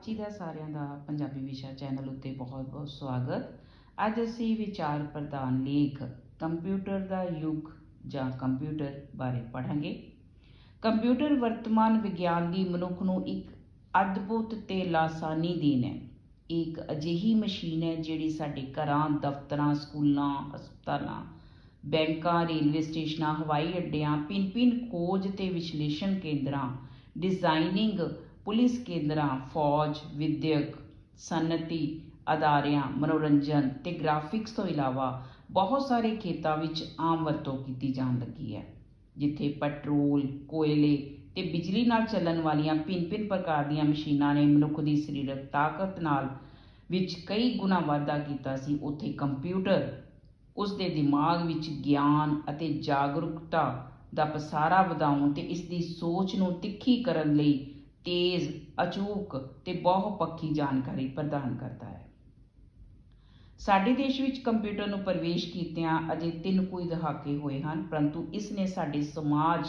ਆਪ ਜੀ ਦਾ ਸਾਰਿਆਂ ਦਾ ਪੰਜਾਬੀ ਵਿਸ਼ਾ ਚੈਨਲ ਉੱਤੇ ਬਹੁਤ-ਬਹੁਤ ਸਵਾਗਤ। ਅੱਜ ਅਸੀਂ ਵਿਚਾਰ ਪ੍ਰਧਾਨ ਲੇਖ, ਕੰਪਿਊਟਰ ਦਾ ਯੁੱਗ ਜਾਂ ਕੰਪਿਊਟਰ ਬਾਰੇ ਪੜ੍ਹਾਂਗੇ। ਕੰਪਿਊਟਰ ਵਰਤਮਾਨ ਵਿਗਿਆਨ ਦੀ ਮਨੁੱਖ ਨੂੰ ਇੱਕ ਅਦਭੁਤ ਤੇ ਲਾਸਾਨੀ ਦੇਣ ਹੈ। ਇਹ ਇੱਕ ਅਜਿਹੀ ਮਸ਼ੀਨ ਹੈ ਜਿਹੜੀ ਸਾਡੇ ਘਰਾਂ, ਦਫ਼ਤਰਾਂ, ਸਕੂਲਾਂ, ਹਸਪਤਾਲਾਂ, ਬੈਂਕਾਂ, ਰੇਲਵੇ ਸਟੇਸ਼ਨਾਂ, ਹਵਾਈ ਅੱਡਿਆਂ ਪਿੰਨ-ਪਿੰਨ ਖੋਜ ਤੇ ਵਿਸ਼ਲੇਸ਼ਣ ਕੇਂਦਰਾਂ, ਡਿਜ਼ਾਈਨਿੰਗ ਪੁਲਿਸ ਕੇਂਦਰਾਂ, ਫੌਜ, ਵਿਦਿਅਕ, ਸਨਅਤੀ ਅਦਾਰਿਆਂ, ਮਨੋਰੰਜਨ ਤੇ ਗ੍ਰਾਫਿਕਸ ਤੋਂ ਇਲਾਵਾ ਬਹੁਤ ਸਾਰੇ ਖੇਤਾਂ ਵਿੱਚ ਆਮ ਵਰਤੋਂ ਕੀਤੀ ਜਾਣ ਲੱਗੀ ਹੈ, ਜਿੱਥੇ ਪੈਟਰੋਲ, ਕੋਇਲੇ ਤੇ ਬਿਜਲੀ ਨਾਲ ਚੱਲਣ ਵਾਲੀਆਂ ਭਿੰਨ-ਭਿੰਨ ਪ੍ਰਕਾਰ ਦੀਆਂ ਮਸ਼ੀਨਾਂ ਨੇ ਮਨੁੱਖ ਦੀ ਸਰੀਰਕ ਤਾਕਤ ਨਾਲ ਵਿੱਚ ਕਈ ਗੁਣਾ ਵਾਧਾ ਕੀਤਾ ਸੀ। ਉੱਥੇ ਕੰਪਿਊਟਰ, ਉਸ ਦੇ ਦਿਮਾਗ ਵਿੱਚ ਗਿਆਨ ਅਤੇ ਜਾਗਰੂਕਤਾ ਦਾ ਪਸਾਰਾ ਵਧਾਉਣ ਤੇ ਇਸ ਦੀ ਸੋਚ ਨੂੰ ਤਿੱਖੀ ਕਰਨ ਲਈ ਤੇਜ਼, ਅਚੂਕ ਤੇ ਬਹੁਪੱਖੀ ਜਾਣਕਾਰੀ ਪ੍ਰਦਾਨ ਕਰਦਾ ਹੈ। ਸਾਡੇ ਦੇਸ਼ ਵਿੱਚ ਕੰਪਿਊਟਰ ਨੂੰ ਪ੍ਰਵੇਸ਼ ਕੀਤਿਆਂ ਅਜੇ ਤਿੰਨ ਕੁ ਦਹਾਕੇ ਹੋਏ ਹਨ, ਪਰੰਤੂ ਇਸ ਨੇ ਸਾਡੇ ਸਮਾਜ,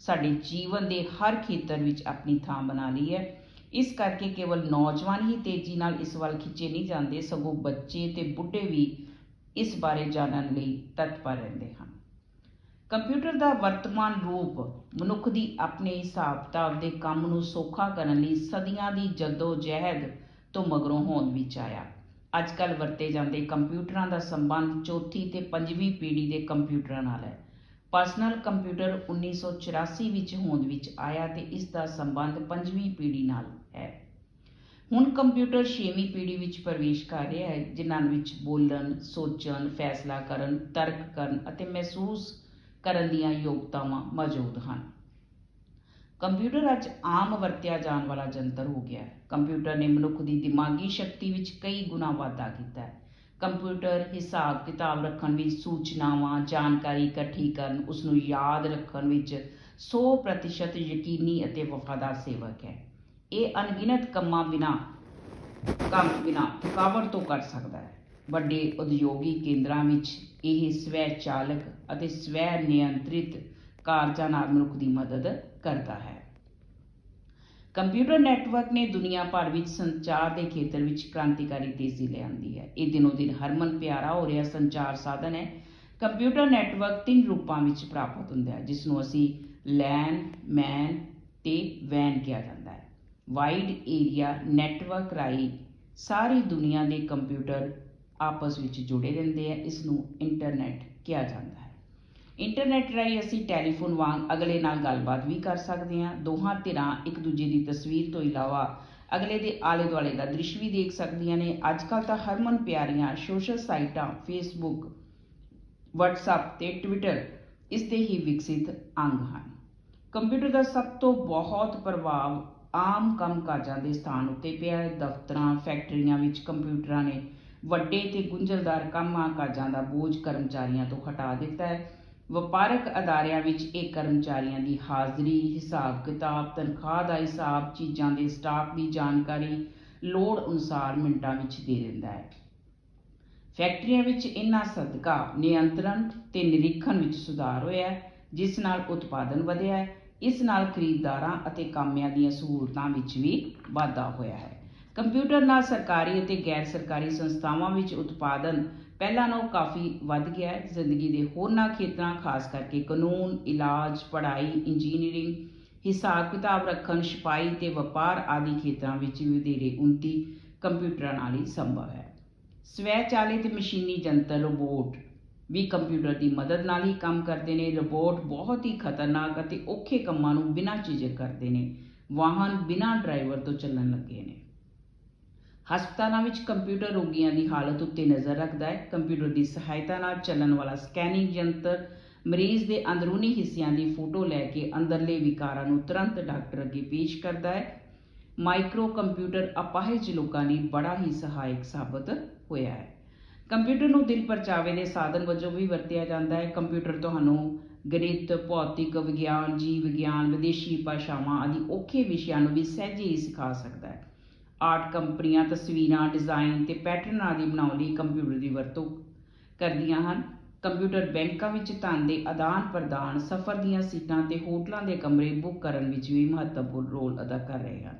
ਸਾਡੇ ਜੀਵਨ ਦੇ ਹਰ ਖੇਤਰ ਵਿੱਚ ਆਪਣੀ ਥਾਂ ਬਣਾ ਲਈ ਹੈ। ਇਸ ਕਰਕੇ ਕੇਵਲ ਨੌਜਵਾਨ ਹੀ ਤੇਜ਼ੀ ਨਾਲ ਇਸ ਵੱਲ ਖਿੱਚੇ ਨਹੀਂ ਜਾਂਦੇ, ਸਗੋਂ ਬੱਚੇ ਤੇ ਬੁੱਢੇ ਵੀ ਇਸ ਬਾਰੇ ਜਾਣਨ ਲਈ ਤਤਪਰ ਰਹਿੰਦੇ ਹਨ। ਕੰਪਿਊਟਰ ਦਾ ਵਰਤਮਾਨ ਰੂਪ ਮਨੁੱਖ ਦੀ ਆਪਣੇ ਹਿਸਾਬ-ਕਿਤਾਬ ਦੇ ਕੰਮ ਨੂੰ ਸੌਖਾ ਕਰਨ ਲਈ ਸਦੀਆਂ ਦੀ ਜਹਿਦ ਤੋਂ ਮਗਰੋਂ ਹੋਂਦ ਵਿੱਚ ਆਇਆ। ਅੱਜਕੱਲ ਵਰਤੇ ਜਾਂਦੇ ਕੰਪਿਊਟਰਾਂ ਦਾ ਸੰਬੰਧ ਚੌਥੀ ਤੇ ਪੰਜਵੀਂ ਪੀੜ੍ਹੀ ਦੇ ਕੰਪਿਊਟਰਾਂ ਨਾਲ ਹੈ। ਪਰਸਨਲ ਕੰਪਿਊਟਰ 1984 ਵਿੱਚ ਹੋਂਦ ਵਿੱਚ ਆਇਆ ਤੇ ਇਸ ਦਾ ਸੰਬੰਧ ਪੰਜਵੀਂ ਪੀੜ੍ਹੀ ਨਾਲ ਹੈ। ਹੁਣ ਕੰਪਿਊਟਰ ਛੇਵੀਂ ਪੀੜ੍ਹੀ ਵਿੱਚ ਪ੍ਰਵੇਸ਼ ਕਰ ਰਿਹਾ ਹੈ, ਜਿਨ੍ਹਾਂ ਵਿੱਚ ਬੋਲਣ, ਸੋਚਣ, ਫੈਸਲਾ ਕਰਨ, ਤਰਕ ਕਰਨ ਅਤੇ ਮਹਿਸੂਸ ਕਰਨ ਦੀਆਂ ਯੋਗਤਾਵਾਂ ਮੌਜੂਦ ਹਨ। ਕੰਪਿਊਟਰ ਅੱਜ ਆਮ ਵਰਤਿਆ ਜਾਣ ਵਾਲਾ ਜੰਤਰ ਹੋ ਗਿਆ ਹੈ। ਕੰਪਿਊਟਰ ਨੇ ਮਨੁੱਖ ਦੀ ਦਿਮਾਗੀ ਸ਼ਕਤੀ ਵਿੱਚ ਕਈ ਗੁਣਾ ਵਾਧਾ ਕੀਤਾ ਹੈ। ਕੰਪਿਊਟਰ ਹਿਸਾਬ ਕਿਤਾਬ ਰੱਖਣ ਵਿੱਚ ਸੂਚਨਾਵਾਂ, ਜਾਣਕਾਰੀ ਇਕੱਠੀ ਕਰਨ ਉਸ ਨੂੰ ਯਾਦ ਰੱਖਣ ਵਿੱਚ 100% ਯਕੀਨੀ ਅਤੇ ਵਫਾਦਾਰ ਸੇਵਕ ਹੈ। ਇਹ ਅਣਗਿਣਤ ਕੰਮਾਂ ਬਿਨਾ, ਕੰਮ ਬਿਨਾ ਥਕਾਵਟ ਤੋਂ ਕਰ ਸਕਦਾ ਹੈ। ਵੱਡੇ ਉਦਯੋਗਿਕ ਕੇਂਦਰਾਂ ਵਿੱਚ ਇਹ ਸਵੈ ਚਾਲਕ ਅਤੇ ਸਵੈ ਨਿਯੰਤਰਿਤ ਕਾਰਜਾਂ ਨਾਲ ਮਨੁੱਖ ਦੀ ਮਦਦ ਕਰਦਾ ਹੈ। ਕੰਪਿਊਟਰ ਨੈਟਵਰਕ ਨੇ ਦੁਨੀਆ ਭਰ ਵਿੱਚ ਸੰਚਾਰ ਦੇ ਖੇਤਰ ਵਿੱਚ ਕ੍ਰਾਂਤੀਕਾਰੀ ਤੇਜ਼ੀ ਲਿਆਂਦੀ ਹੈ। ਇਹ ਦਿਨੋ ਦਿਨ ਹਰਮਨ ਪਿਆਰਾ ਹੋ ਰਿਹਾ ਸੰਚਾਰ ਸਾਧਨ ਹੈ। ਕੰਪਿਊਟਰ ਨੈਟਵਰਕ ਤਿੰਨ ਰੂਪਾਂ ਵਿੱਚ ਪ੍ਰਾਪਤ ਹੁੰਦਾ ਹੈ, ਜਿਸ ਨੂੰ ਅਸੀਂ ਲੈਨ, ਮੈਨ ਤੇ ਵੈਨ ਕਿਹਾ ਜਾਂਦਾ ਹੈ। ਵਾਈਡ ਏਰੀਆ ਨੈਟਵਰਕ ਰਾਹੀਂ ਸਾਰੀ ਦੁਨੀਆ ਦੇ ਕੰਪਿਊਟਰ ਆਪਸ ਵਿੱਚ ਜੁੜੇ ਰਹਿੰਦੇ ਆ ਇਸ ਨੂੰ ਇੰਟਰਨੈਟ ਕਿਹਾ ਜਾਂਦਾ ਹੈ। ਇੰਟਰਨੈਟ ਰਾਹੀਂ ਅਸੀਂ ਟੈਲੀਫੋਨ ਵਾਂਗ ਅਗਲੇ ਨਾਲ ਗੱਲਬਾਤ ਵੀ ਕਰ ਸਕਦੇ ਹਾਂ। ਦੋਹਾਂ ਧਿਰਾਂ ਇੱਕ ਦੂਜੇ ਦੀ ਤਸਵੀਰ ਤੋਂ ਇਲਾਵਾ ਅਗਲੇ ਦੇ ਆਲੇ ਦੁਆਲੇ ਦਾ ਦ੍ਰਿਸ਼ ਵੀ ਦੇਖ ਸਕਦੀਆਂ ਨੇ। ਅੱਜ ਕੱਲ੍ਹ ਤਾਂ ਹਰਮਨ ਪਿਆਰੀਆਂ ਸੋਸ਼ਲ ਸਾਈਟਾਂ ਫੇਸਬੁੱਕ WhatsApp ਤੇ ਟਵਿੱਟਰ ਇਸ ਦੇ ਹੀ ਵਿਕਸਿਤ ਅੰਗ ਹਨ। ਕੰਪਿਊਟਰ ਦਾ ਸਭ ਤੋਂ ਬਹੁਤ ਪ੍ਰਭਾਵ ਆਮ ਕੰਮਕਾਜਾਂ ਦੇ ਸਥਾਨ ਉੱਤੇ ਪਿਆ ਹੈ। ਦਫ਼ਤਰਾਂ ਫੈਕਟਰੀਆਂ ਵਿੱਚ ਕੰਪਿਊਟਰਾਂ ਨੇ ਵੱਡੇ ਤੇ ਗੁੰਝਲਦਾਰ ਕੰਮਾਂ ਕਾਜਾਂ ਦਾ ਬੋਝ ਕਰਮਚਾਰੀਆਂ ਤੋਂ ਹਟਾ ਦਿੱਤਾ ਹੈ। ਵਪਾਰਕ ਅਦਾਰਿਆਂ ਵਿੱਚ ਇਹ ਕਰਮਚਾਰੀਆਂ ਦੀ ਹਾਜ਼ਰੀ, ਹਿਸਾਬ ਕਿਤਾਬ, ਤਨਖਾਹ ਦਾ ਹਿਸਾਬ, ਚੀਜ਼ਾਂ ਦੇ ਸਟਾਕ ਦੀ ਜਾਣਕਾਰੀ ਲੋੜ ਅਨੁਸਾਰ ਮਿੰਟਾਂ ਵਿੱਚ ਦੇ ਦਿੰਦਾ ਹੈ। ਫੈਕਟਰੀਆਂ ਵਿੱਚ ਇਹਨਾਂ ਸਦਕਾ ਨਿਯੰਤਰਣ ਤੇ ਨਿਰੀਖਣ ਵਿੱਚ ਸੁਧਾਰ ਹੋਇਆ ਹੈ, ਜਿਸ ਨਾਲ ਉਤਪਾਦਨ ਵਧਿਆ ਹੈ। ਇਸ ਨਾਲ ਖਰੀਦਦਾਰਾਂ ਅਤੇ ਕਾਮਿਆਂ ਦੀਆਂ ਸਹੂਲਤਾਂ ਵਿੱਚ ਵੀ ਵਾਧਾ ਹੋਇਆ ਹੈ। ਕੰਪਿਊਟਰ ਨਾਲ ਸਰਕਾਰੀ ਅਤੇ ਗੈਰ ਸਰਕਾਰੀ ਸੰਸਥਾਵਾਂ ਵਿੱਚ ਉਤਪਾਦਨ ਪਹਿਲਾਂ ਨਾਲੋਂ ਕਾਫੀ ਵੱਧ ਗਿਆ ਹੈ। ਜ਼ਿੰਦਗੀ ਦੇ ਹੋਰਨਾਂ ਖੇਤਰਾਂ, ਖਾਸ ਕਰਕੇ ਕਾਨੂੰਨ, ਇਲਾਜ, ਪੜ੍ਹਾਈ, ਇੰਜੀਨੀਅਰਿੰਗ, ਹਿਸਾਬ ਕਿਤਾਬ ਰੱਖਣ ਛਪਾਈ ਤੇ ਵਪਾਰ ਆਦਿ ਖੇਤਰਾਂ ਵਿੱਚ ਵੀ ਵਧੇਰੇ ਉન્નਤੀ ਕੰਪਿਊਟਰਾਂ ਨਾਲ ਹੀ ਸੰਭਵ ਹੈ। ਸਵੈ ਚਾਲਿਤ ਮਸ਼ੀਨੀ ਜੰਤਰ, ਰੋਬੋਟ ਵੀ ਕੰਪਿਊਟਰ ਦੀ ਮਦਦ ਨਾਲ ਹੀ ਕੰਮ ਕਰਦੇ ਨੇ। ਰੋਬੋਟ ਬਹੁਤ ਹੀ ਖਤਰਨਾਕ ਅਤੇ ਔਖੇ ਕੰਮਾਂ ਨੂੰ ਬਿਨਾਂ ਝਿਜਕ ਕਰਦੇ ਨੇ। ਵਾਹਨ ਬਿਨਾਂ ਡਰਾਈਵਰ ਤੋਂ ਚੱਲਣ ਲੱਗੇ ਨੇ। ਹਸਪਤਾਲਾਂ ਵਿੱਚ ਕੰਪਿਊਟਰ ਰੋਗੀਆਂ ਦੀ ਹਾਲਤ ਉੱਤੇ ਨਜ਼ਰ ਰੱਖਦਾ ਹੈ। ਕੰਪਿਊਟਰ ਦੀ ਸਹਾਇਤਾ ਨਾਲ ਚੱਲਣ ਵਾਲਾ ਸਕੈਨਿੰਗ ਯੰਤਰ ਮਰੀਜ਼ ਦੇ ਅੰਦਰੂਨੀ ਹਿੱਸਿਆਂ ਦੀ ਫੋਟੋ ਲੈ ਕੇ ਅੰਦਰਲੇ ਵਿਕਾਰਾਂ ਨੂੰ ਤੁਰੰਤ ਡਾਕਟਰ ਅੱਗੇ ਪੇਸ਼ ਕਰਦਾ ਹੈ। ਮਾਈਕਰੋ ਕੰਪਿਊਟਰ ਅਪਾਹਜ ਲੋਕਾਂ ਲਈ ਬੜਾ ਹੀ ਸਹਾਇਕ ਸਾਬਤ ਹੋਇਆ ਹੈ। ਕੰਪਿਊਟਰ ਨੂੰ ਦਿਲ ਪਰਚਾਵੇ ਦੇ ਸਾਧਨ ਵਜੋਂ ਵੀ ਵਰਤਿਆ ਜਾਂਦਾ ਹੈ। ਕੰਪਿਊਟਰ ਤੁਹਾਨੂੰ ਗਣਿਤ, ਭੌਤਿਕ, ਵਿਗਿਆਨ, ਜੀਵ ਵਿਗਿਆਨ, ਵਿਦੇਸ਼ੀ ਭਾਸ਼ਾਵਾਂ ਆਦਿ ਔਖੇ ਵਿਸ਼ਿਆਂ ਨੂੰ ਵੀ ਸਹਿਜੇ ਹੀ ਸਿਖਾ ਸਕਦਾ ਹੈ। ਆਰਟ ਕੰਪਨੀਆਂ, ਤਸਵੀਰਾਂ, ਡਿਜ਼ਾਈਨ ਤੇ ਪੈਟਰਨ ਆਦਿ ਬਣਾਉਣ ਲਈ ਕੰਪਿਊਟਰ ਦੀ ਵਰਤੋਂ ਕਰਦੀਆਂ ਹਨ। ਕੰਪਿਊਟਰ ਬੈਂਕਾਂ ਵਿੱਚ ਧਨ ਦੇ ਆਦਾਨ ਪ੍ਰਦਾਨ, ਸਫ਼ਰ ਦੀਆਂ ਸੀਟਾਂ ਤੇ ਹੋਟਲਾਂ ਦੇ ਕਮਰੇ ਬੁੱਕ ਕਰਨ ਵਿੱਚ ਵੀ ਮਹੱਤਵਪੂਰਨ ਰੋਲ ਅਦਾ ਕਰ ਰਹੇ ਹਨ।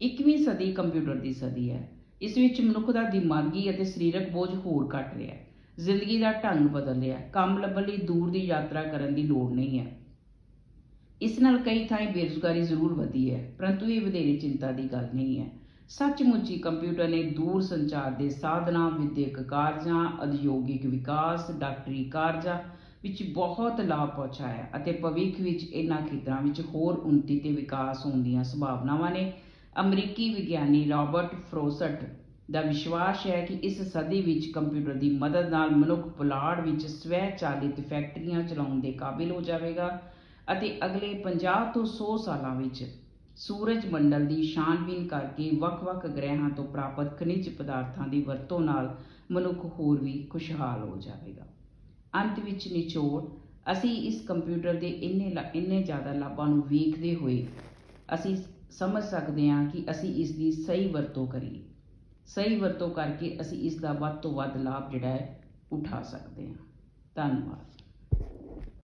21ਵੀਂ ਸਦੀ ਕੰਪਿਊਟਰ ਦੀ ਸਦੀ ਹੈ। ਇਸ ਵਿੱਚ ਮਨੁੱਖ ਦਾ ਦਿਮਾਗੀ ਅਤੇ ਸਰੀਰਕ ਬੋਝ ਹੋਰ ਘਟ ਰਿਹਾ ਹੈ। ਜ਼ਿੰਦਗੀ ਦਾ ਢੰਗ ਬਦਲ ਰਿਹਾ ਹੈ। ਕੰਮ ਲੱਭਣ ਲਈ ਦੂਰ ਦੀ ਯਾਤਰਾ ਕਰਨ ਦੀ ਲੋੜ ਨਹੀਂ ਹੈ। ਇਸ ਨਾਲ ਕਈ ਥਾਈਂ ਬੇਰੁਜ਼ਗਾਰੀ ਜ਼ਰੂਰ ਵਧੀ ਹੈ, ਪਰੰਤੂ ਇਹ ਵਧੇਰੇ ਚਿੰਤਾ ਦੀ ਗੱਲ ਨਹੀਂ ਹੈ। ਸੱਚਮੁੱਚ ਹੀ ਕੰਪਿਊਟਰ ਨੇ ਦੂਰ ਸੰਚਾਰ ਦੇ ਸਾਧਨਾਂ, ਵਿਦਿਅਕ ਕਾਰਜਾਂ, ਉਦਯੋਗਿਕ ਵਿਕਾਸ, ਡਾਕਟਰੀ ਕਾਰਜਾਂ ਵਿੱਚ ਬਹੁਤ ਲਾਭ ਪਹੁੰਚਾਇਆ ਅਤੇ ਭਵਿੱਖ ਵਿੱਚ ਇਹਨਾਂ ਖੇਤਰਾਂ ਵਿੱਚ ਹੋਰ ਉન્નਤੀ ਤੇ ਵਿਕਾਸ ਹੋਣ ਦੀਆਂ ਸੰਭਾਵਨਾਵਾਂ ਨੇ। ਅਮਰੀਕੀ ਵਿਗਿਆਨੀ ਰਾਬਰਟ ਫਰੋਸਟ ਦਾ ਵਿਸ਼ਵਾਸ ਹੈ ਕਿ ਇਸ ਸਦੀ ਵਿੱਚ ਕੰਪਿਊਟਰ ਦੀ ਮਦਦ ਨਾਲ ਮਨੁੱਖ ਪੁਲਾੜ ਵਿੱਚ ਸਵੈ ਚਾਲਿਤ ਫੈਕਟਰੀਆਂ ਚਲਾਉਣ ਦੇ ਕਾਬਿਲ ਹੋ ਜਾਵੇਗਾ ਅਤੇ ਅਗਲੇ 50 ਤੋਂ 100 ਸਾਲਾਂ ਵਿੱਚ ਸੂਰਜ ਮੰਡਲ ਦੀ ਛਾਣਬੀਨ ਕਰਕੇ ਵੱਖ-ਵੱਖ ਗ੍ਰਹਿਆਂ ਤੋਂ ਪ੍ਰਾਪਤ ਖਣਿਜ ਪਦਾਰਥਾਂ ਦੀ ਵਰਤੋਂ ਨਾਲ ਮਨੁੱਖ ਹੋਰ ਵੀ ਖੁਸ਼ਹਾਲ ਹੋ ਜਾਵੇਗਾ। ਅੰਤ ਵਿੱਚ ਨਿਚੋੜ, ਅਸੀਂ ਇਸ ਕੰਪਿਊਟਰ ਦੇ ਇੰਨੇ ਲਾ- ਇੰਨੇ ਜ਼ਿਆਦਾ ਲਾਭਾਂ ਨੂੰ ਵੇਖਦੇ ਹੋਏ ਅਸੀਂ ਸਮਝ ਸਕਦੇ ਹਾਂ ਕਿ ਅਸੀਂ ਇਸ ਦੀ ਸਹੀ ਵਰਤੋਂ ਕਰੀਏ। ਸਹੀ ਵਰਤੋਂ ਕਰਕੇ ਅਸੀਂ ਇਸ ਦਾ ਵੱਧ ਤੋਂ ਵੱਧ ਲਾਭ ਜਿਹੜਾ ਹੈ ਉਠਾ ਸਕਦੇ ਹਾਂ। ਧੰਨਵਾਦ।